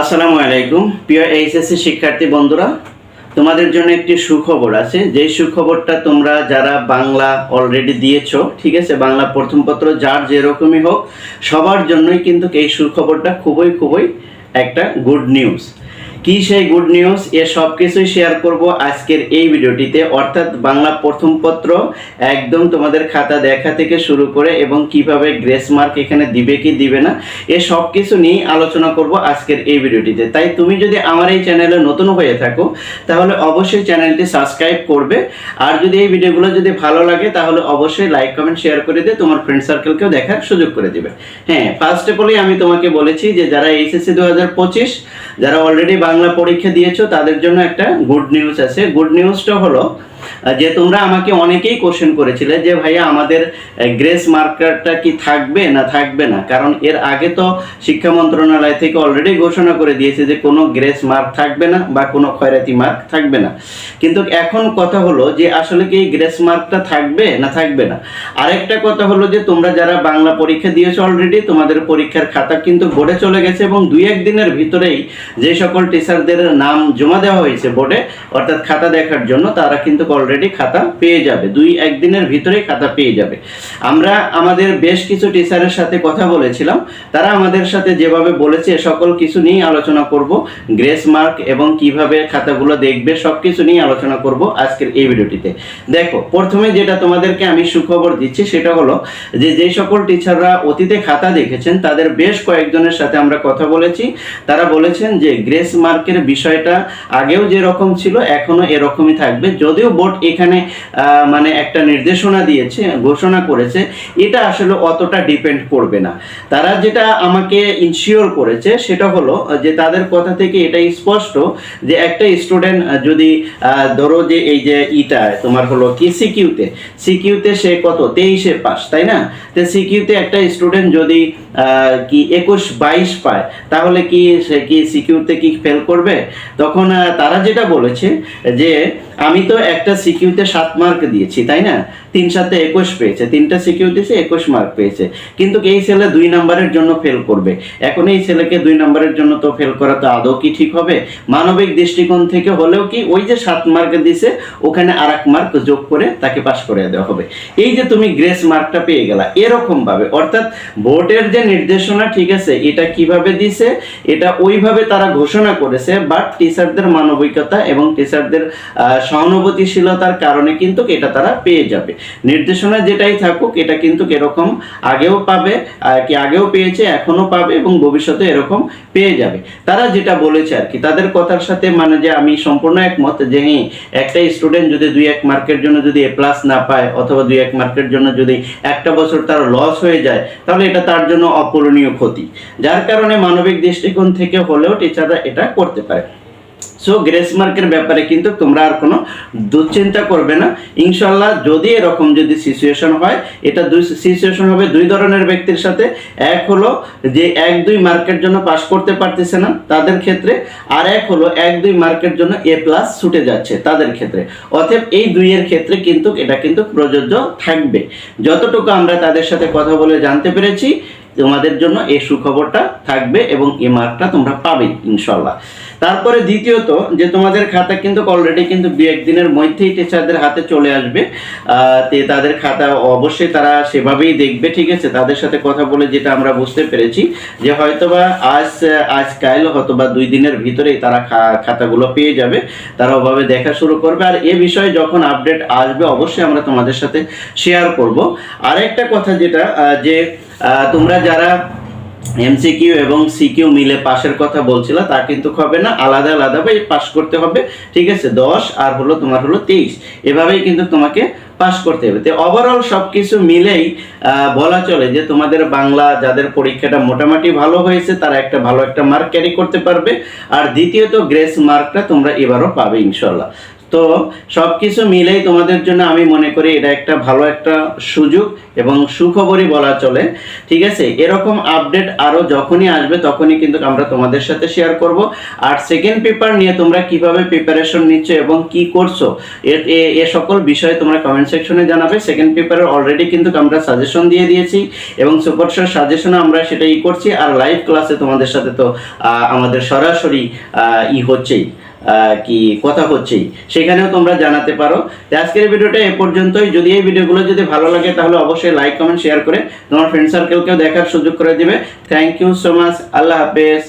আসসালামু আলাইকুম। প্রিয় এইচএসসি শিক্ষার্থী বন্ধুরা, তোমাদের জন্য একটি সুখবর আছে। যেই সুখবরটা তোমরা যারা বাংলা অলরেডি দিয়েছ, ঠিক আছে, বাংলা প্রথম পত্র যার যেরকমই হোক, সবার জন্যই কিন্তু এই সুখবরটা খুবই খুবই একটা গুড নিউজ কি সেই গুড নিউজ এ সব কিছুই শেয়ার করব আজকের এই ভিডিওটিতে। অর্থাৎ বাংলা প্রথম পত্র একদম তোমাদের খাতা দেখা থেকে শুরু করে এবং কীভাবে গ্রেস মার্ক এখানে দিবে কি দিবে না, এ সব কিছু নিয়ে আলোচনা করব আজকের এই ভিডিওটিতে। তাই তুমি যদি আমার এই চ্যানেলে নতুন হয়ে থাকো, তাহলে অবশ্যই চ্যানেলটি সাবস্ক্রাইব করবে। আর যদি এই ভিডিওগুলো যদি ভালো লাগে, তাহলে অবশ্যই লাইক কমেন্ট শেয়ার করে দিয়ে তোমার ফ্রেন্ড সার্কেলকেও দেখার সুযোগ করে দিবে। হ্যাঁ ফার্স্ট অফ অলই আমি তোমাকে বলেছি যে যারা এইচএসসি দু হাজার পঁচিশ, যারা অলরেডি বাংলা পরীক্ষা দিয়েছ, তাদের জন্য একটা গুড নিউজ আছে। গুড নিউজটা হলো যে তোমরা আমাকে অনেকেই কোশ্চেন করেছিলে যে, ভাইয়া, আমাদের গ্রেস মার্কারটা কি থাকবে না থাকবে না? কারণ এর আগে তো শিক্ষা মন্ত্রণালয় থেকে অলরেডি ঘোষণা করে দিয়েছে যে, কোনো গ্রেস মার্ক থাকবে না বা কোনো খয়রাতি মার্ক থাকবে না। কিন্তু এখন কথা হলো যে, আসলে কি গ্রেস মার্কটা থাকবে না থাকবে না? আরেকটা কথা হলো যে, তোমরা যারা বাংলা পরীক্ষা দিয়েছ অলরেডি তোমাদের পরীক্ষার খাতা কিন্তু বোর্ডে চলে গেছে এবং দুই এক দিনের ভিতরেই যে সকল টিচারদের নাম জমা দেওয়া হয়েছে বোর্ডে, অর্থাৎ খাতা দেখার জন্য তারা কিন্তু অলরেডি খাতা পেয়ে যাবে। দুই একদিনের ভিতরেই খাতা পেয়ে যাবে। আমরা আমাদের বেশ কিছু টিচারের সাথে কথা বলেছিলাম। তারা আমাদের সাথে যেভাবে বলেছে, সকল কিছু নিয়ে আলোচনা করব। গ্রেস মার্ক এবং কীভাবে খাতাগুলো দেখবে সব কিছু নিয়ে আলোচনা করব আজকের এই ভিডিওটিতে। দেখো, প্রথমে যেটা তোমাদেরকে আমি সুখবর দিচ্ছি, সেটা হলো যে যে সকল টিচাররা অতীতে খাতা দেখেছেন, তাদের বেশ কয়েকজনের সাথে আমরা কথা বলেছি। তারা বলেছেন যে, গ্রেস মার্কের বিষয়টা আগেও যেরকম ছিল, এখনও এরকমই থাকবে। যদিও বোর্ড এখানে মানে একটা নির্দেশনা দিয়েছে, ঘোষণা করেছে, এটা আসলে অতটা ডিপেন্ড করবে না। তারা যেটা আমাকে ইনশিওর করেছে, সেটা হলো যে তাদের কথা থেকে এটাই স্পষ্ট যে একটা স্টুডেন্ট যদি ধরো যে এই যে ইটা, তোমার হলো কি, সিকিউতে। সিকিউতে সে কত? তেইশে পাস, তাই না? তো সিকিউতে একটা স্টুডেন্ট যদি কি, একুশ বাইশ পায়, তাহলে কি সে কি সিকিউতে কি ফেল করবে, তখন তারা যেটা বলেছে যে, আমি তো একটা সিকিউতে সাত মার্ক দিয়েছি, তাই না? তিন সাথে একুশ পেয়েছে, তিনটা সিকিউ দিয়েছে, একুশ মার্ক পেয়েছে। কিন্তু এই ছেলে দুই নাম্বারের জন্য ফেল করবে। এখন এই ছেলেকে দুই নাম্বারের জন্য তো ফেল করা তো আদৌ কি ঠিক হবে? মানবিক দৃষ্টিকোণ থেকে হলেও কি ওই যে সাত মার্ক দিছে ওখানে আর এক মার্ক যোগ করে তাকে পাশ করে দেওয়া হবে। এই যে তুমি গ্রেস মার্কটা পেয়ে গেলা এরকম ভাবে অর্থাৎ ভোটের যে নির্দেশনা ঠিক আছে, এটা কীভাবে দিছে এটা ওইভাবে তারা ঘোষণা করেছে বাট টিচারদের মানবিকতা এবং টিচারদের সহানুভূতিশীলতার কারণে কিন্তু এটা তারা পেয়ে যাবে। নির্দেশনা যেটাই থাকুক, এটা কিন্তু এরকম আগেও পাবে কি আগেও পেয়েছে এখনও পাবে এবং ভবিষ্যতে এরকম পেয়ে যাবে। তারা যেটা বলেছে আর কি, তাদের কথার সাথে মানে যে আমি সম্পূর্ণ একমত যে হ্যাঁ একটা স্টুডেন্ট যদি দুই এক মার্কের জন্য যদি এ প্লাস না পায় অথবা দুই এক মার্কের জন্য যদি একটা বছর তার লস হয়ে যায়, তাহলে এটা তার জন্য অপূরণীয় ক্ষতি। যার কারণে মানবিক দৃষ্টিকোণ থেকে হলেও টিচাররা এটা করতে পারে। সো গ্রেস মার্কের ব্যাপারে কিন্তু তোমরা আর কোনো দুশ্চিন্তা করবে না। ইনশাল্লাহ যদি এরকম যদি সিচুয়েশন হয়, এটা দুই সিচুয়েশন হবে দুই ধরনের ব্যক্তির সাথে। এক হলো যে এক দুই মার্কের জন্য পাস করতে পারতেছে না তাদের ক্ষেত্রে, আর এক হলো এক দুই মার্কের জন্য এ প্লাস ছুটে যাচ্ছে তাদের ক্ষেত্রে। অতএব এই দুইয়ের ক্ষেত্রে কিন্তু এটা কিন্তু প্রযোজ্য থাকবে। যতটুকু আমরা তাদের সাথে কথা বলে জানতে পেরেছি তোমাদের জন্য এই সুখবরটা থাকবে এবং এই মার্কটা তোমরা পাবে ইনশাল্লাহ তারপরে দ্বিতীয়ত যে তোমাদের খাতা কিন্তু অলরেডি কিন্তু দু একদিনের মধ্যেই টিচারদের হাতে চলে আসবে। তে তাদের খাতা অবশ্যই তারা সেভাবেই দেখবে, ঠিক আছে? তাদের সাথে কথা বলে যেটা আমরা বুঝতে পেরেছি যে হয়তোবা আজ আজ কাল হয়তোবা দুই দিনের ভিতরেই তারা খাতাগুলো পেয়ে যাবে, তারা ওভাবে দেখা শুরু করবে। আর এ বিষয়ে যখন আপডেট আসবে, অবশ্যই আমরা তোমাদের সাথে শেয়ার করব। আরেকটা কথা যেটা যে তোমরা যারা এমসিকিউ এবং সিকিউ মিলে পাশের কথা বলছিল, তা কিন্তু হবে না, আলাদা আলাদাভাবে পাস করতে হবে, ঠিক আছে? দশ আর হলো তোমার হলো তেইশ এভাবেই কিন্তু তোমাকে পাস করতে হবে। তো ওভারঅল সব কিছু মিলেই বলা চলে যে তোমাদের বাংলা যাদের পরীক্ষাটা মোটামুটি ভালো হয়েছে, তারা একটা ভালো একটা মার্ক ক্যারি করতে পারবে। আর দ্বিতীয়ত গ্রেস মার্কটা তোমরা এবারও পাবে ইনশাল্লাহ তো সব কিছু মিলেই তোমাদের জন্য আমি মনে করি এটা একটা ভালো একটা সুযোগ এবং সুখবরই বলা চলে। ঠিক আছে? এরকম আপডেট আরও যখনই আসবে তখনই কিন্তু আমরা তোমাদের সাথে শেয়ার করব। আর সেকেন্ড পেপার নিয়ে তোমরা কীভাবে প্রিপারেশন নিচ্ছ এবং কি করছ এ- সকল বিষয়ে তোমরা কমেন্ট সেকশনে জানাবে। সেকেন্ড পেপারের অলরেডি কিন্তু আমরা সাজেশন দিয়ে দিয়েছি এবং সুপার শোর সাজেশনে আমরা সেটা ই করছি। আর লাইভ ক্লাসে তোমাদের সাথে তো আমাদের সরাসরি ই হচ্ছেই। কি কথা হচ্ছেই। সেখানেও তোমরা জানাতে পারো। আজকের ভিডিওটা এ পর্যন্তই। যদি এই ভিডিওগুলো যদি ভালো লাগে, তাহলে অবশ্যই লাইক কমেন্ট শেয়ার করে তোমার ফ্রেন্ড সার্কেলকেও দেখার সুযোগ করে দিবে। থ্যাংক ইউ সো মাচ আল্লাহ হাফেজ।